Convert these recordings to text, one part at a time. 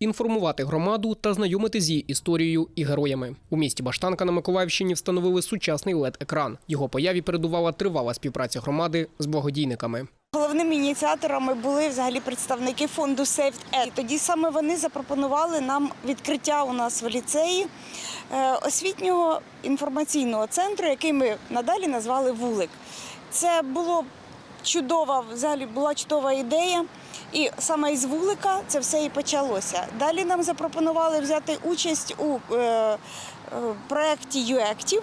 інформувати громаду та знайомити з її історією і героями. У місті Баштанка на Миколаївщині встановили сучасний led екран Його появі передувала тривала співпраця громади з благодійниками. Головними ініціаторами були взагалі представники фонду Saved Ed. Тоді саме вони запропонували нам відкриття у нас в ліцеї е, освітнього інформаційного центру, який ми надалі назвали Вулик. Це було чудова, взагалі була чудова ідея. І саме із вулика це все і почалося. Далі нам запропонували взяти участь у е, е, проєкті ЮЕКТів,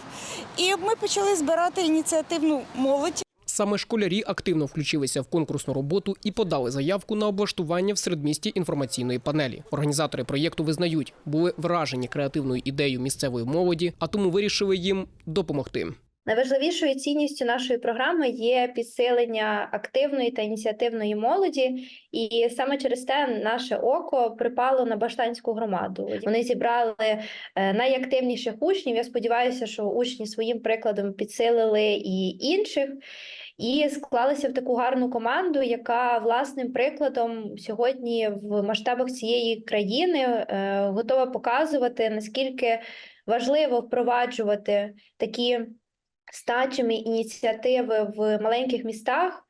і ми почали збирати ініціативну молодь. Саме школярі активно включилися в конкурсну роботу і подали заявку на облаштування в середмісті інформаційної панелі. Організатори проєкту визнають, були вражені креативною ідеєю місцевої молоді, а тому вирішили їм допомогти. Найважливішою цінністю нашої програми є підсилення активної та ініціативної молоді, і саме через те наше око припало на баштанську громаду. Вони зібрали е, найактивніших учнів. Я сподіваюся, що учні своїм прикладом підсилили і інших. І склалися в таку гарну команду, яка власним прикладом сьогодні в масштабах цієї країни е, готова показувати наскільки важливо впроваджувати такі стачими ініціативи в маленьких містах,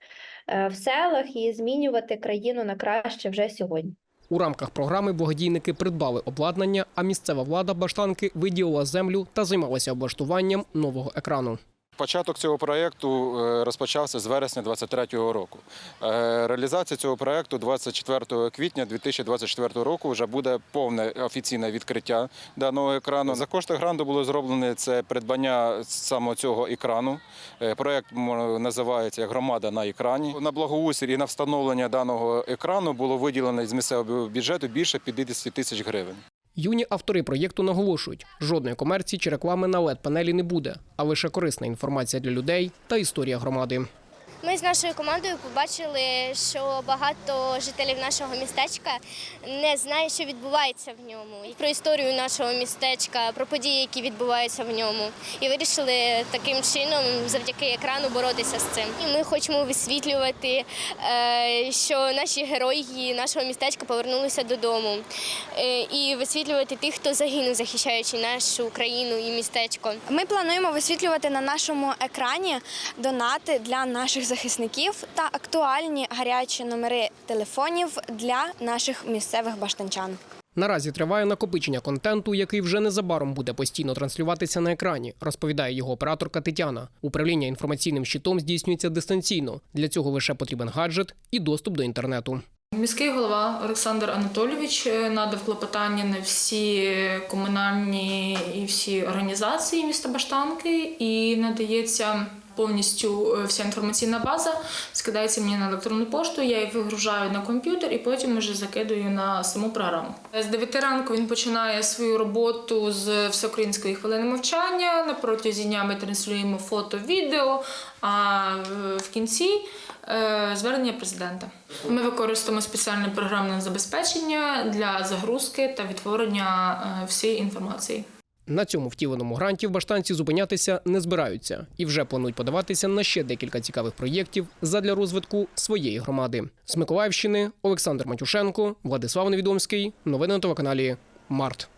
е, в селах і змінювати країну на краще вже сьогодні. У рамках програми благодійники придбали обладнання, а місцева влада Баштанки виділила землю та займалася облаштуванням нового екрану. Початок цього проєкту е, розпочався з вересня 2023 року. Е, Реалізація цього проєкту 24 квітня 2024 року вже буде повне офіційне відкриття даного екрану. За кошти гранту було зроблено це придбання саме цього екрану. Е, Проєкт називається Громада на екрані. На благоустрій і на встановлення даного екрану було виділено з місцевого бюджету більше 50 тисяч гривень. Юні автори проєкту наголошують, жодної комерції чи реклами на led панелі не буде, а лише корисна інформація для людей та історія громади. Ми з нашою командою побачили, що багато жителів нашого містечка не знає, що відбувається в ньому, і про історію нашого містечка, про події, які відбуваються в ньому. І вирішили таким чином, завдяки екрану, боротися з цим. І ми хочемо висвітлювати, е, що наші герої нашого містечка повернулися додому, Е, і висвітлювати тих, хто загинув, захищаючи нашу країну і містечко. Ми плануємо висвітлювати на нашому екрані донати для наших захисників та актуальні гарячі номери телефонів для наших місцевих баштанчан. Наразі триває накопичення контенту, який вже незабаром буде постійно транслюватися на екрані, розповідає його операторка Тетяна. Управління інформаційним щитом здійснюється дистанційно. Для цього лише потрібен гаджет і доступ до інтернету. Міський голова Олександр Анатолійович е, надав клопотання на всі комунальні і всі організації міста Баштанки і надається. Повністю е, вся інформаційна база скидається мені на електронну пошту. Я її вигружаю на комп'ютер і потім вже закидую на саму програму. З 9 ранку він починає свою роботу з всеукраїнської хвилини мовчання. На протязі дня ми транслюємо фото, відео. А в- кінці е, звернення президента. Ми використовуємо спеціальне програмне забезпечення для загрузки та відтворення е, всієї інформації. На цьому втіленому гранті в баштанці зупинятися не збираються і вже планують подаватися на ще декілька цікавих проєктів задля розвитку своєї громади. З Миколаївщини Олександр Матюшенко, Владислав Невідомський. Новини на телеканалі Март.